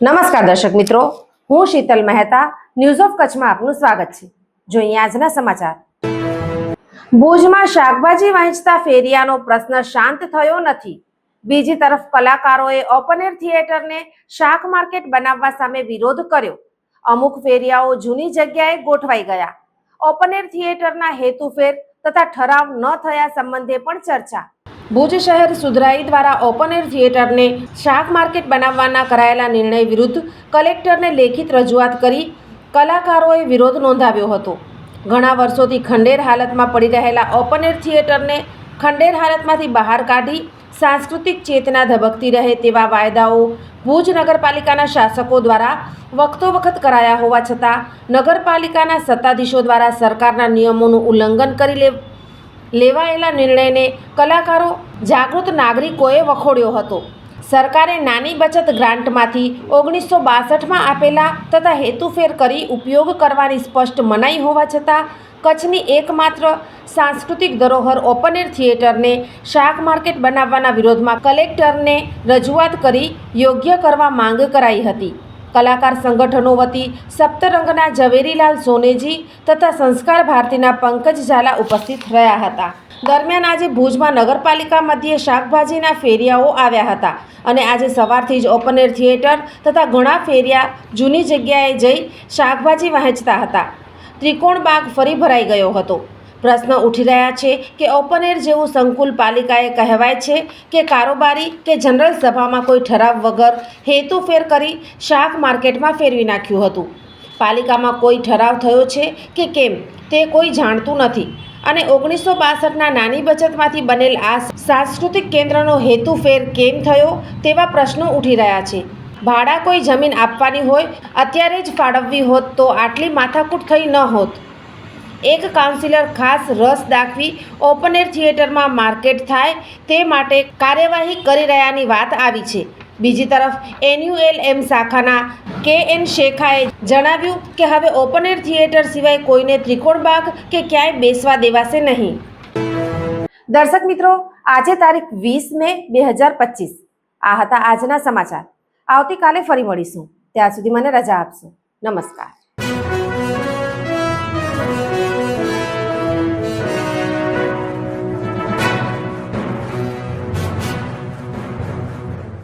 નમસ્કાર દર્શક મિત્રો, હું શીતલ મહેતા ન્યૂઝ ઓફ કચ્છમાં આપનું સ્વાગત છે. જોઈએ આજના સમાચાર. ભુજમાં શાકભાજી વહેંચતા ફેરિયાનો પ્રશ્ન શાંત થયો નથી. બીજી તરફ કલાકારોએ ઓપન એર થિયેટરને શાક માર્કેટ બનાવવા સામે વિરોધ કર્યો. અમુક ફેરિયાઓ જૂની જગ્યાએ ગોઠવાઈ ગયા. ઓપન એર થિયેટરના હેતુફેર તથા ઠરાવ ન થયા સંબંધે પણ ચર્ચા. ભુજ શહેર સુધરાઈ દ્વારા ઓપન એર થિયેટરને શાક માર્કેટ બનાવવાના કરાયેલા નિર્ણય વિરુદ્ધ કલેક્ટરને લેખિત રજૂઆત કરી કલાકારોએ વિરોધ નોંધાવ્યો હતો. ઘણા વર્ષોથી ખંડેર હાલતમાં પડી રહેલા ઓપન એર થિયેટરને ખંડેર હાલતમાંથી બહાર કાઢી સાંસ્કૃતિક ચેતના ધબકતી રહે તેવા વાયદાઓ ભુજ નગરપાલિકાના શાસકો દ્વારા વખતો વખત કરાયા હોવા છતાં નગરપાલિકાના સત્તાધીશો દ્વારા સરકારના નિયમોનું ઉલ્લંઘન કરી લે લેવાયેલા નિર્ણયને કલાકારો જાગૃત નાગરિકોએ વખોડ્યો હતો. સરકારે નાની બચત ગ્રાન્ટમાંથી ઓગણીસો બાસઠમાં આપેલા તથા હેતુફેર કરી ઉપયોગ કરવાની સ્પષ્ટ મનાઈ હોવા છતાં, કચ્છની એકમાત્ર સાંસ્કૃતિક ધરોહર ઓપન એર થિયેટરને શાક માર્કેટ બનાવવાના વિરોધમાં કલેક્ટરને રજૂઆત કરી યોગ્ય કરવા માંગ કરાઈ હતી. કલાકાર સંગઠનો વતી સપ્તરંગના ઝવેરીલાલ સોનેજી તથા સંસ્કાર ભારતીના પંકજ ઝાલા ઉપસ્થિત રહ્યા હતા. દરમિયાન આજે ભુજમાં નગરપાલિકા મધ્યે શાકભાજીના ફેરિયાઓ આવ્યા હતા અને આજે સવારથી જ ઓપન એર થિયેટર તથા ઘણા ફેરિયા જૂની જગ્યાએ જઈ શાકભાજી વહેંચતા હતા. ત્રિકોણ બાગ ફરી ભરાઈ ગયો હતો. પ્રશ્ન ઉઠી રહ્યા છે કે ઓપન એર જેવું સંકુલ પાલિકાએ કહેવાય છે કે કારોબારી કે જનરલ સભામાં કોઈ ઠરાવ વગર હેતુફેર કરી શાક માર્કેટમાં ફેરવી નાખ્યું હતું. પાલિકામાં કોઈ ઠરાવ થયો છે કે કેમ તે કોઈ જાણતું નથી અને ઓગણીસો બાસઠના નાની બચતમાંથી બનેલ આ સાંસ્કૃતિક કેન્દ્રનો હેતુફેર કેમ થયો તેવા પ્રશ્નો ઉઠી રહ્યા છે. ભાડા કોઈ જમીન આપવાની હોય, અત્યારે જ ફાળવવી હોત તો આટલી માથાકૂટ થઈ ન હોત. એક કાઉન્સિલર ખાસ રસ દાખવી ઓપન એર થિયેટરમાં માર્કેટ થાય તે માટે કાર્યવાહી કરી રહ્યાની વાત આવી છે. બીજી તરફ એનયુએલએમ શાખાના કે એન શેખાએ જણાવ્યું કે હવે ઓપન એર થિયેટર સિવાય કોઈને ત્રિકોણબાગ કે ક્યાંય બેસવા દેવાશે નહીં. દર્શક મિત્રો, આજે તારીખ વીસ મે બે હજાર પચીસ. આ હતા આજના સમાચાર. આવતીકાલે ફરી મળીશું. ત્યાં સુધી મને રજા આપશો. નમસ્કાર.